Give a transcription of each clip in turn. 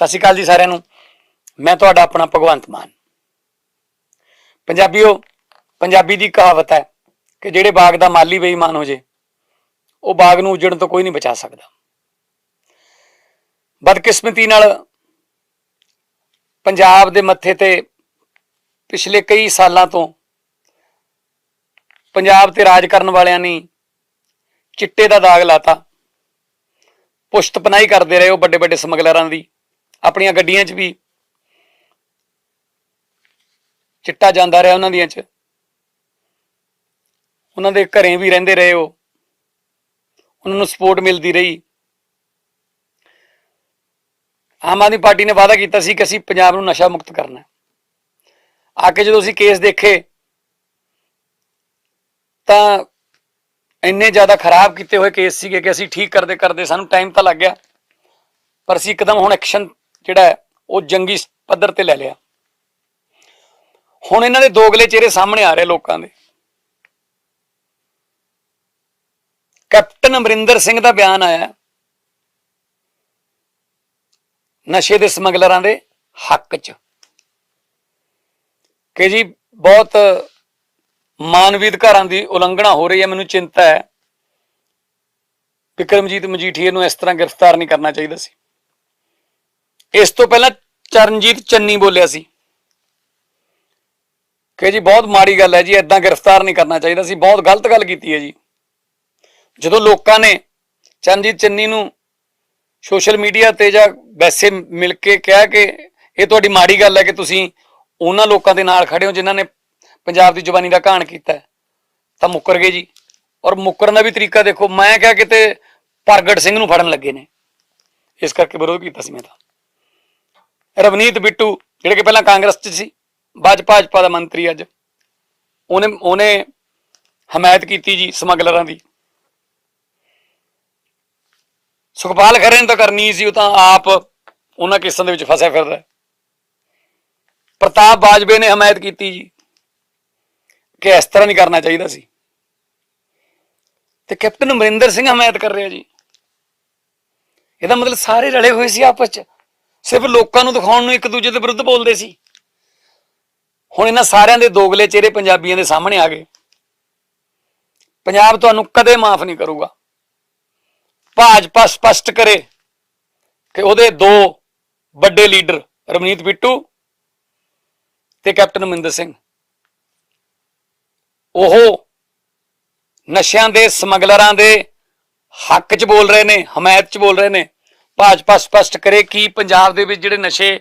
ਸਤਿ ਸ਼੍ਰੀ ਅਕਾਲ ਜੀ ਸਾਰਿਆਂ ਨੂੰ। ਮੈਂ ਤੁਹਾਡਾ ਆਪਣਾ ਭਗਵੰਤ ਮਾਨ। ਪੰਜਾਬੀਓ, ਪੰਜਾਬੀ ਦੀ ਕਹਾਵਤ ਹੈ ਕਿ ਜਿਹੜੇ ਬਾਗ ਦਾ ਮਾਲੀ ਬੇਈਮਾਨ ਹੋ ਜੇ, ਉਹ ਬਾਗ ਨੂੰ ਉਜੜਨ ਤੋਂ ਕੋਈ ਨਹੀਂ ਬਚਾ ਸਕਦਾ। ਬਦਕਿਸਮਤੀ ਨਾਲ ਪੰਜਾਬ ਦੇ ਮੱਥੇ ਤੇ ਪਿਛਲੇ ਕਈ ਸਾਲਾਂ ਤੋਂ ਪੰਜਾਬ ਤੇ ਰਾਜ ਕਰਨ ਵਾਲਿਆਂ ਨੇ ਚਿੱਟੇ ਦਾ ਦਾਗ ਲਾਤਾ। ਪੁਸ਼ਤ ਪਨਾਈ ਕਰਦੇ ਰਹੇ ਉਹ ਵੱਡੇ ਵੱਡੇ ਸਮਗਲਰਾਂ ਦੀ। ਆਪਣੀਆਂ ਗੱਡੀਆਂ 'ਚ ਵੀ। ਚਿੱਟਾ ਜਾਂਦਾ ਰਿਹਾ ਉਹਨਾਂ ਦੀਆਂ 'ਚ। ਉਹਨਾਂ ਦੇ ਘਰੇ ਵੀ ਰਹਿੰਦੇ ਰਹੇ ਉਹ। ਉਹਨਾਂ ਨੂੰ ਸਪੋਰਟ ਮਿਲਦੀ ਰਹੀ। ਆਮ ਆਦਮੀ ਪਾਰਟੀ ਨੇ ਵਾਅਦਾ ਕੀਤਾ ਸੀ ਕਿ ਅਸੀਂ ਪੰਜਾਬ ਨੂੰ ਨਸ਼ਾ ਮੁਕਤ ਕਰਨਾ ਆ ਕੇ ਜਦੋਂ ਅਸੀਂ ਕੇਸ ਦੇਖੇ, ਤਾਂ ਇੰਨੇ ਜ਼ਿਆਦਾ ਖਰਾਬ ਕੀਤੇ ਹੋਏ ਕੇਸ ਸੀਗੇ ਕਿ ਅਸੀਂ ਠੀਕ ਕਰਦੇ ਕਰਦੇ ਸਾਨੂੰ ਟਾਈਮ ਤਾਂ ਲੱਗ ਗਿਆ। ਪਰ ਅਸੀਂ ਇੱਕਦਮ ਹੁਣ ਐਕਸ਼ਨ ਜਿਹੜਾ ਹੈ, ਉਹ ਜੰਗੀ ਪੱਧਰ ਤੇ ਲੈ ਲਿਆ। ਹੁਣ ਇਹਨਾਂ ਦੇ ਦੋਗਲੇ ਚਿਹਰੇ ਸਾਹਮਣੇ ਆ ਰਹੇ ਲੋਕਾਂ ਦੇ। ਕੈਪਟਨ ਅਮਰਿੰਦਰ ਸਿੰਘ ਦਾ ਬਿਆਨ ਆਇਆ। ਨਸ਼ੇ ਦੇ ਸਮਗਲਰਾਂ ਦੇ ਹੱਕ 'ਚ। ਕਿ ਜੀ, ਬਹੁਤ ਮਾਨਵੀ ਅਧਿਕਾਰਾਂ ਦੀ ਉਲੰਘਣਾ ਹੋ ਰਹੀ ਹੈ, ਮੈਨੂੰ ਚਿੰਤਾ ਹੈ ਵਿਕਰਮਜੀਤ ਮਜੀਠੀਏ ਨੂੰ ਇਸ ਤਰ੍ਹਾਂ ਗ੍ਰਿਫਤਾਰ ਨਹੀਂ ਕਰਨਾ ਚਾਹੀਦਾ ਸੀ। ਇਸ ਤੋਂ ਪਹਿਲਾਂ ਚਰਨਜੀਤ ਚੰਨੀ ਬੋਲਿਆ ਸੀ। ਕਿ ਜੀ ਬਹੁਤ ਮਾੜੀ ਗੱਲ ਹੈ ਜੀ ਐਦਾਂ ਗ੍ਰਿਫਤਾਰ ਨਹੀਂ ਕਰਨਾ ਚਾਹੀਦਾ ਸੀ, ਬਹੁਤ ਗਲਤ ਗੱਲ ਕੀਤੀ ਹੈ ਜੀ। ਜਦੋਂ ਲੋਕਾਂ ਨੇ ਚਰਨਜੀਤ ਚੰਨੀ ਨੂੰ ਸੋਸ਼ਲ ਮੀਡੀਆ ਤੇ ਜਾਂ ਵੈਸੇ ਮਿਲ ਕੇ ਕਿਹਾ ਕਿ ਇਹ ਤੁਹਾਡੀ ਮਾੜੀ ਗੱਲ ਹੈ ਕਿ ਤੁਸੀਂ ਉਹਨਾਂ ਲੋਕਾਂ ਦੇ ਨਾਲ ਖੜੇ ਹੋ ਜਿਨ੍ਹਾਂ ਨੇ ਪੰਜਾਬ ਦੀ ਜ਼ੁਬਾਨੀ ਦਾ ਘਾਣ ਕੀਤਾ ਤਾਂ ਮੁੱਕਰ ਗਏ ਜੀ। ਔਰ ਮੁੱਕਰਨ ਦਾ ਵੀ ਤਰੀਕਾ ਦੇਖੋ, ਮੈਂ ਕਿਹਾ ਕਿਤੇ ਪ੍ਰਗਟ ਸਿੰਘ ਨੂੰ ਫੜਨ ਲੱਗੇ ਨੇ। ਇਸ ਕਰਕੇ ਵਿਰੋਧ ਕੀਤਾ ਸੀ ਮੈਂ ਤਾਂ। ਰਵਨੀਤ ਬਿੱਟੂ, ਜਿਹੜੇ ਕਿ ਪਹਿਲਾਂ ਕਾਂਗਰਸ 'ਚ ਸੀ ਬਾਜ ਭਾਜਪਾ ਦਾ ਮੰਤਰੀ ਅੱਜ। ਉਹਨੇ ਉਹਨੇ ਹਮਾਇਤ ਕੀਤੀ ਜੀ ਸਮਗਲਰਾਂ ਦੀ। ਸੁਖਪਾਲ ਖਰੇ ਨੇ ਤਾਂ ਕਰਨੀ ਸੀ, ਉਹ ਤਾਂ ਆਪ ਉਹਨਾਂ ਕੇਸਾਂ ਦੇ ਵਿੱਚ ਫਸਿਆ ਫਿਰਦਾ ਪ੍ਰਤਾਪ ਬਾਜਵੇ ਨੇ ਹਮਾਇਤ ਕੀਤੀ ਜੀ, ਕਿ ਇਸ ਤਰ੍ਹਾਂ ਨਹੀਂ ਕਰਨਾ ਚਾਹੀਦਾ ਸੀ। ਤੇ ਕੈਪਟਨ ਅਮਰਿੰਦਰ ਸਿੰਘ ਹਮਾਇਤ ਕਰ ਰਿਹਾ ਜੀ। ਇਹਦਾ ਮਤਲਬ ਸਾਰੇ ਰਲੇ ਹੋਏ ਸੀ ਆਪਸ ਚ। ਸਿਰਫ ਲੋਕਾਂ ਨੂੰ ਦਿਖਾਉਣ ਨੂੰ ਇੱਕ ਦੂਜੇ ਦੇ ਵਿਰੁੱਧ ਬੋਲਦੇ ਸੀ। ਹੁਣ ਇਹਨਾਂ ਸਾਰਿਆਂ ਦੇ ਦੋਗਲੇ ਚਿਹਰੇ ਪੰਜਾਬੀਆਂ ਦੇ ਸਾਹਮਣੇ ਆ ਗਏ। ਪੰਜਾਬ ਤੁਹਾਨੂੰ ਕਦੇ ਮਾਫ ਨਹੀਂ ਕਰੂਗਾ। ਭਾਜਪਾ ਸਪਸ਼ਟ ਕਰੇ ਕਿ ਉਹਦੇ ਦੋ ਵੱਡੇ ਲੀਡਰ ਰਵਨੀਤ ਬਿੱਟੂ ਤੇ ਕੈਪਟਨ ਅਮਰਿੰਦਰ ਸਿੰਘ। ਉਹ ਨਸ਼ਿਆਂ ਦੇ ਸਮਗਲਰਾਂ ਦੇ ਹੱਕ 'ਚ ਬੋਲ ਰਹੇ ਨੇ, ਹਮਾਇਤ 'ਚ ਬੋਲ ਰਹੇ ਨੇ। ਭਾਜਪਾ ਸਪਸ਼ਟ ਕਰੇ ਕਿ ਪੰਜਾਬ ਦੇ ਵਿੱਚ ਜਿਹੜੇ ਨਸ਼ੇ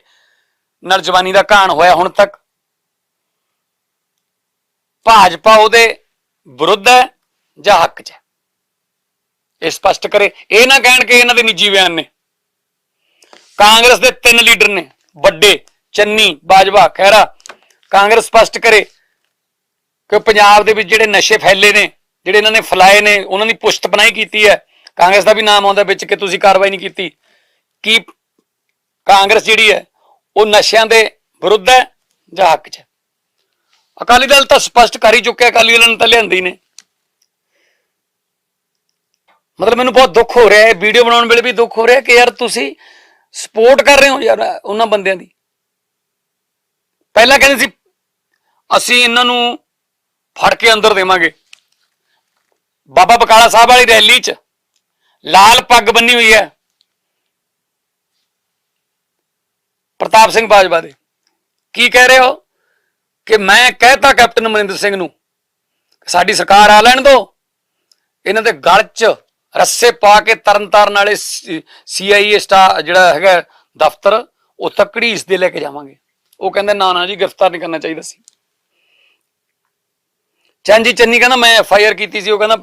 ਨਾਲ ਜਵਾਨੀ ਦਾ ਘਾਣ ਹੋਇਆ ਹੁਣ ਤੱਕ, ਭਾਜਪਾ ਉਹਦੇ ਵਿਰੁੱਧ ਹੈ ਜਾਂ ਹੱਕ 'ਚ ਹੈ? ਇਹ ਸਪਸ਼ਟ ਕਰੇ। ਇਹ ਨਾ ਕਹਿਣ ਕਿ ਇਹਨਾਂ ਦੇ ਨਿੱਜੀ ਬਿਆਨ ਨੇ। ਕਾਂਗਰਸ ਦੇ ਤਿੰਨ ਲੀਡਰ ਨੇ, ਵੱਡੇ, ਚੰਨੀ, ਬਾਜਵਾ, ਖਹਿਰਾ। ਕਾਂਗਰਸ ਸਪਸ਼ਟ ਕਰੇ ਕਿ ਪੰਜਾਬ ਦੇ ਵਿੱਚ ਜਿਹੜੇ ਨਸ਼ੇ ਫੈਲੇ ਨੇ, ਜਿਹੜੇ ਇਹਨਾਂ ਨੇ ਫਲਾਏ ਨੇ, ਉਹਨਾਂ ਦੀ ਪੁਸ਼ਤ ਬਣਾਈ ਕੀਤੀ ਹੈ। ਕਾਂਗਰਸ ਦਾ ਵੀ ਨਾਮ ਆਉਂਦਾ ਵਿੱਚ ਕਿ ਤੁਸੀਂ ਕਾਰਵਾਈ ਨਹੀਂ ਕੀਤੀ। ਕਿ ਕਾਂਗਰਸ ਜਿਹੜੀ ਹੈ, ਉਹ ਨਸ਼ਿਆਂ ਦੇ ਵਿਰੁੱਧ ਹੈ ਜਾਂ ਹੱਕ 'ਚ? ਹੈ ਅਕਾਲੀ ਦਲ ਤਾਂ ਸਪਸ਼ਟ ਕਰ ਹੀ ਚੁੱਕਿਆ, ਅਕਾਲੀ ਦਲ ਨੇ ਤਾਂ ਲਿਆਂਦੀ ਨੇ। ਮਤਲਬ ਮੈਨੂੰ ਬਹੁਤ ਦੁੱਖ ਹੋ ਰਿਹਾ ਹੈ ਵੀਡੀਓ ਬਣਾਉਣ ਵੇਲੇ ਵੀ ਦੁੱਖ ਹੋ ਰਿਹਾ ਕਿ ਯਾਰ ਤੁਸੀਂ ਸਪੋਰਟ ਕਰ ਰਹੇ ਹੋ ਯਾਰ ਉਹਨਾਂ ਬੰਦਿਆਂ ਦੀ। ਪਹਿਲਾਂ ਕਹਿੰਦੇ ਸੀ, ਅਸੀਂ ਇਹਨਾਂ ਨੂੰ ਫੜ ਕੇ ਅੰਦਰ ਦੇਵਾਂਗੇ। ਬਾਬਾ ਬਕਾਲਾ ਸਾਹਿਬ ਵਾਲੀ ਰੈਲੀ 'ਚ ਲਾਲ ਪੱਗ ਬੰਨੀ ਹੋਈ ਹੈ। ਪ੍ਰਤਾਪ ਸਿੰਘ ਬਾਜਵਾ ਦੇ। ਕੀ ਕਹਿ ਰਹੇ ਹੋ? ਕਿ ਮੈਂ ਕਹਿਤਾ ਕੈਪਟਨ ਅਮਰਿੰਦਰ ਸਿੰਘ ਨੂੰ, ਸਾਡੀ ਸਰਕਾਰ ਆ ਲੈਣ ਦਿਓ ਇਹਨਾਂ ਦੇ ਗਲ 'ਚ ਰੱਸੇ ਪਾ ਕੇ ਤਰਨਤਾਰਨ ਵਾਲੇ ਸੀਆਈਏ ਸਟਾ, ਜਿਹੜਾ ਹੈਗਾ ਦਫ਼ਤਰ, ਉਹ ਤਕੜੀ ਇਸ ਦੇ ਲੈ ਕੇ ਜਾਵਾਂਗੇ। ਉਹ ਕਹਿੰਦੇ, ਨਾ ਨਾ ਜੀ, ਗ੍ਰਿਫਤਾਰ ਨਹੀਂ ਕਰਨਾ ਚਾਹੀਦਾ ਸੀ। ਚੰਜੀ ਚੰਨੀ ਕਹਿੰਦਾ, ਮੈਂ ਐਫ ਆਈ ਆਰ ਕੀਤੀ ਸੀ। ਉਹ ਕਹਿੰਦਾ